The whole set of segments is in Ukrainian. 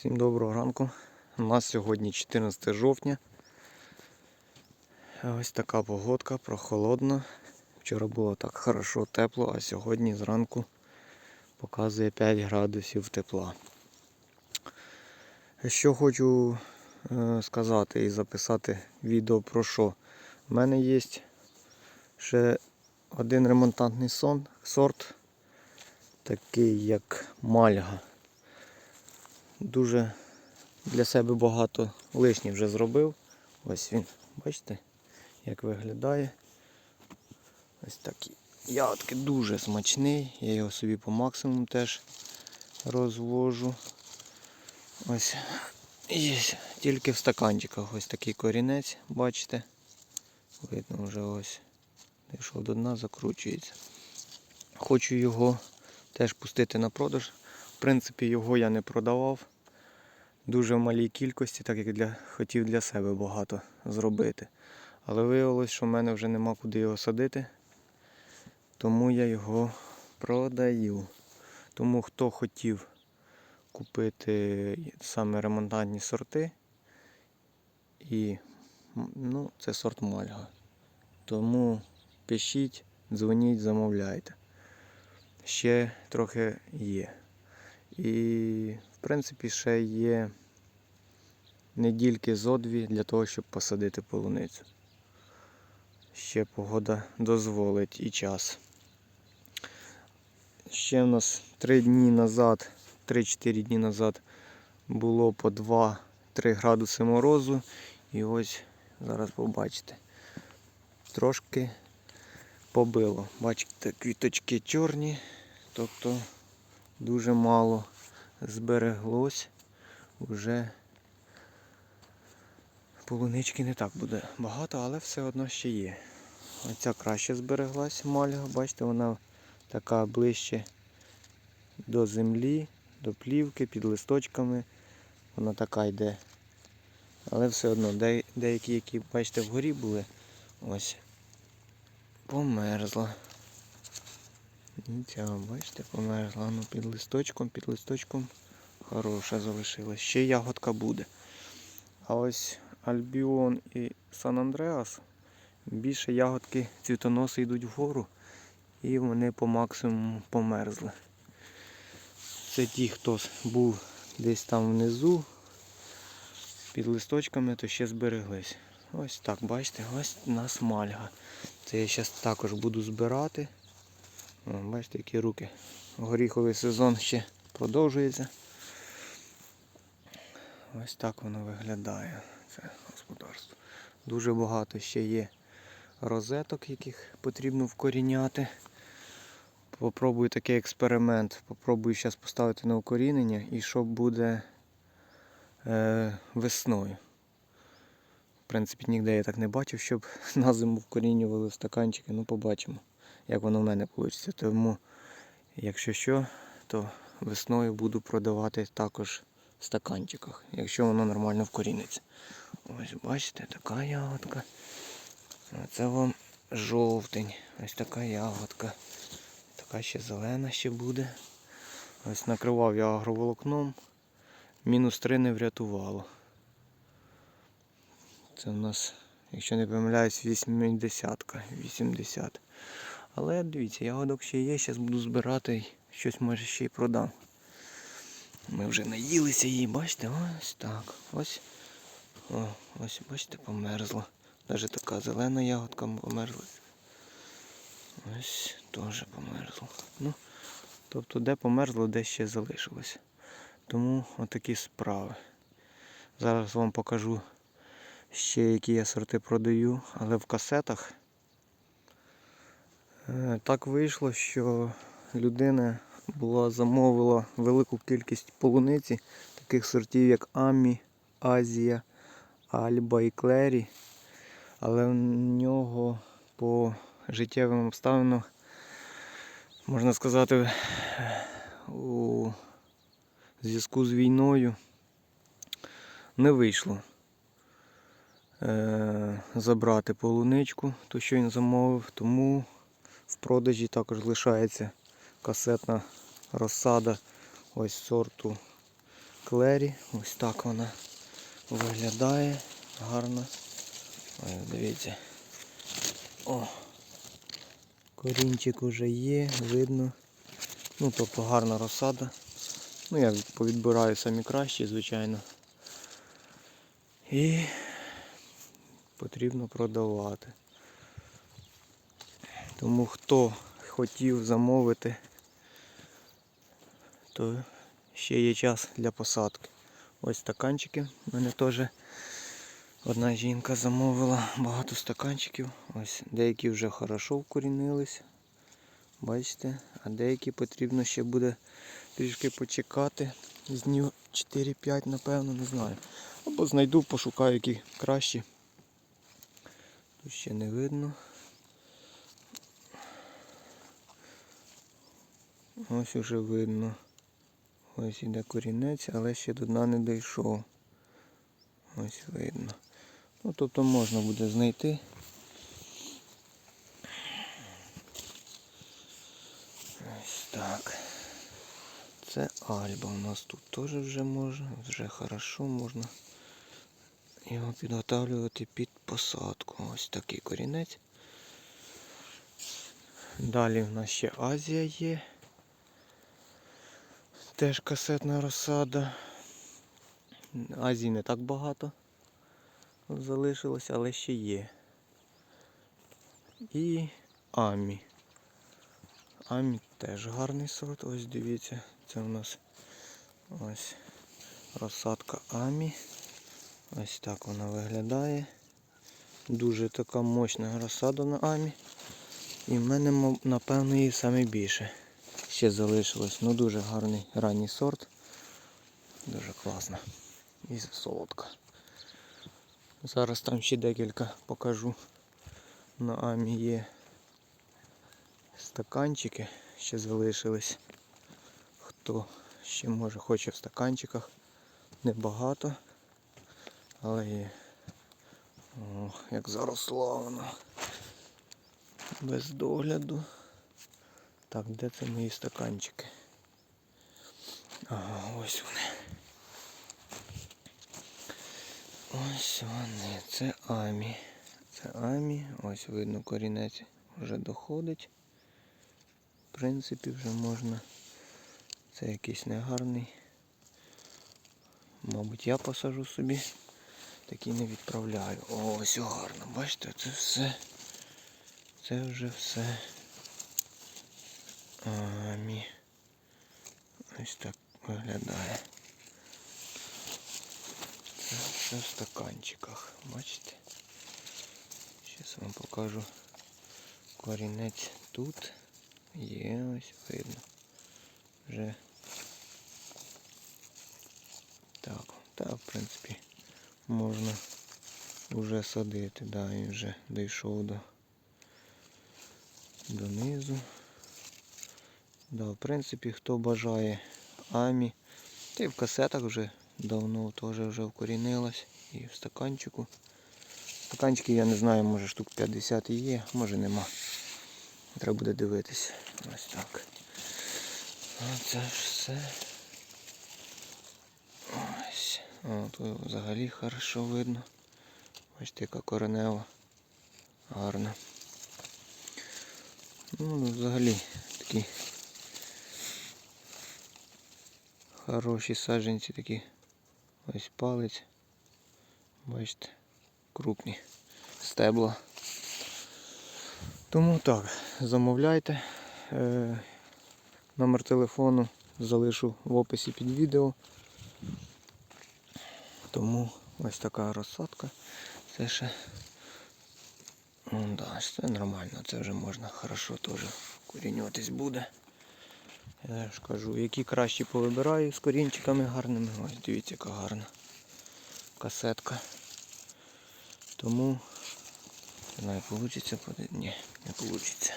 Всім доброго ранку. У нас сьогодні 14 жовтня. Ось така погодка, прохолодно. Вчора було так хорошо, тепло, а сьогодні зранку показує 5 градусів тепла. Що хочу е, сказати і записати відео про що. У мене є ще один ремонтантний сорт, такий як мальга дуже для себе багато лишніх вже зробив. Ось він, бачите, як виглядає. Ось такі ягодки дуже смачний. Я його собі по максимуму теж розвожу. Ось є тільки в стаканчиках ось такий корінець, бачите. Видно вже ось. Дійшов до дна, закручується. Хочу його теж пустити на продаж. В принципі, його я не продавав дуже в малій кількості, так як для, хотів для себе багато зробити. Але виявилось, що в мене вже нема куди його садити, тому я його продаю. Тому хто хотів купити саме ремонтантні сорти, і ну, це сорт Мальга. Тому пишіть, дзвоніть, замовляйте. Ще трохи є. І, в принципі, ще є недільки зо дві для того, щоб посадити полуницю. Ще погода дозволить і час. Ще в нас 3 дні назад, 3-4 дні назад було по 2-3 градуси морозу. І ось зараз побачите. Трошки побило. Бачите, квіточки чорні, тобто дуже мало збереглось. Уже полунички не так буде багато, але все одно ще є. Оця краще збереглась мальга, бачите, вона така ближче до землі, до плівки, під листочками. Вона така йде. Але все одно де- деякі, які, бачите, вгорі були, ось померзла. Ця, бачите, померзла. Ну, під листочком, під листочком хороша залишилась. Ще ягодка буде. А ось Альбіон і Сан Андреас більше ягодки цвітоноси йдуть вгору і вони по максимуму померзли. Це ті, хто був десь там внизу під листочками, то ще збереглись. Ось так, бачите, ось у нас мальга. Це я зараз також буду збирати. Бачите, які руки. Горіховий сезон ще продовжується. Ось так воно виглядає. Це господарство. Дуже багато ще є розеток, яких потрібно вкоріняти. Попробую такий експеримент. Попробую зараз поставити на укорінення і що буде е, весною. В принципі, ніде я так не бачив, щоб на зиму вкорінювали в стаканчики. Ну, побачимо, як воно в мене вийде. Тому, якщо що, то весною буду продавати також в стаканчиках, якщо воно нормально вкоріниться. Ось бачите, така ягодка. Це вам жовтень. Ось така ягодка. Така ще зелена ще буде. Ось накривав я агроволокном. Мінус 3 не врятувало. Це у нас, якщо не помиляюсь, 80 80. Але дивіться, ягодок ще є, зараз буду збирати щось може ще й продам. Ми вже наїлися її, бачите, ось так. Ось. О, ось, бачите, померзла. Навіть така зелена ягодка померзла. Ось теж померзла. Ну, тобто де померзло, де ще залишилось. Тому отакі справи. Зараз вам покажу ще які я сорти продаю, але в касетах. Е, Так вийшло, що людина була замовила велику кількість полуниці, таких сортів як Амі, Азія, Альба і Клері. Але в нього по життєвим обставинам, можна сказати, у зв'язку з війною не вийшло е, забрати полуничку, ту, що він замовив, тому продажі також лишається касетна розсада ось сорту Клері. Ось так вона виглядає. Гарно. Ой, дивіться. О! Корінчик уже є, видно. Ну, тобто гарна розсада. Ну, я повідбираю самі кращі, звичайно. І потрібно продавати. Тому хто хотів замовити, то ще є час для посадки. Ось стаканчики. У мене теж одна жінка замовила багато стаканчиків. Ось деякі вже хорошо вкорінились. Бачите, а деякі потрібно ще буде трішки почекати. З днів 4-5, напевно, не знаю. Або знайду, пошукаю які кращі. Тут ще не видно. Ось уже видно. Ось іде корінець, але ще до дна не дійшов. Ось видно. Ну, тобто можна буде знайти. Ось так. Це альба у нас тут теж вже можна, вже хорошо можна його підготовлювати під посадку. Ось такий корінець. Далі в нас ще Азія є. Теж касетна розсада. Азії не так багато залишилось, але ще є. І Амі. Амі теж гарний сорт. Ось дивіться, це у нас ось розсадка Амі. Ось так вона виглядає. Дуже така мощна розсада на Амі. І в мене, напевно, її саме більше. Ще залишилось. Ну дуже гарний ранній сорт. Дуже класно. І солодка. Зараз там ще декілька покажу. На Амі є стаканчики, ще залишились. Хто ще може хоче в стаканчиках. Небагато. Але є. О, як заросло воно. Без догляду. Так, де це мої стаканчики? Ага, ось вони. Ось вони. Це Амі. Це Амі. Ось видно корінець вже доходить. В принципі, вже можна. Це якийсь негарний. Мабуть, я посажу собі. Такий не відправляю. О, ось гарно. Бачите, це все. Це вже все. Амі. Ось так виглядає. Це все в стаканчиках. Бачите? Зараз вам покажу корінець тут. Є ось видно. Вже так, так, в принципі, можна вже садити, да, він вже дійшов до донизу. Да, в принципі, хто бажає амі, та й в касетах вже давно теж вже вкорінилась і в стаканчику. Стаканчиків я не знаю, може штук 50 і є, може нема. Треба буде дивитись. Ось так. Оце ж все. Ось. О, тут взагалі хорошо видно. Бачите, яка коренева. Гарна. Ну, взагалі такі хороші саджанці такі. Ось палець. Бачите, крупні стебла. Тому так, замовляйте. Е, номер телефону залишу в описі під відео. Тому ось така розсадка. Це ще ну, да, це нормально, це вже можна хорошо теж корінюватись буде. Я ж кажу, які кращі повибираю з корінчиками гарними. Ось дивіться, яка гарна касетка. Тому не знаю, вийде. Ні, не вийде.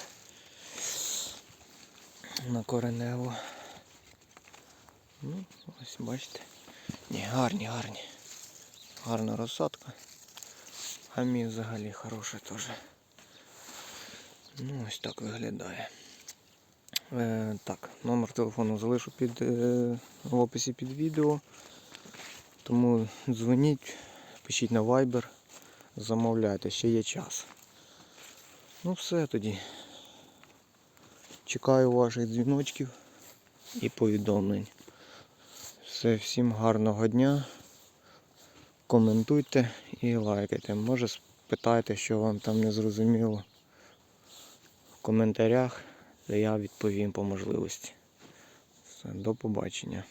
На коренево. Ну, ось бачите. Ні, гарні, гарні. Гарна розсадка. А мій взагалі хороший теж. Ну, ось так виглядає. Е, так, номер телефону залишу під, е, в описі під відео. Тому дзвоніть, пишіть на Viber, замовляйте, ще є час. Ну все тоді. Чекаю ваших дзвіночків і повідомлень. Все, всім гарного дня. Коментуйте і лайкайте. Може спитайте, що вам там не зрозуміло в коментарях, я відповім по можливості. До побачення.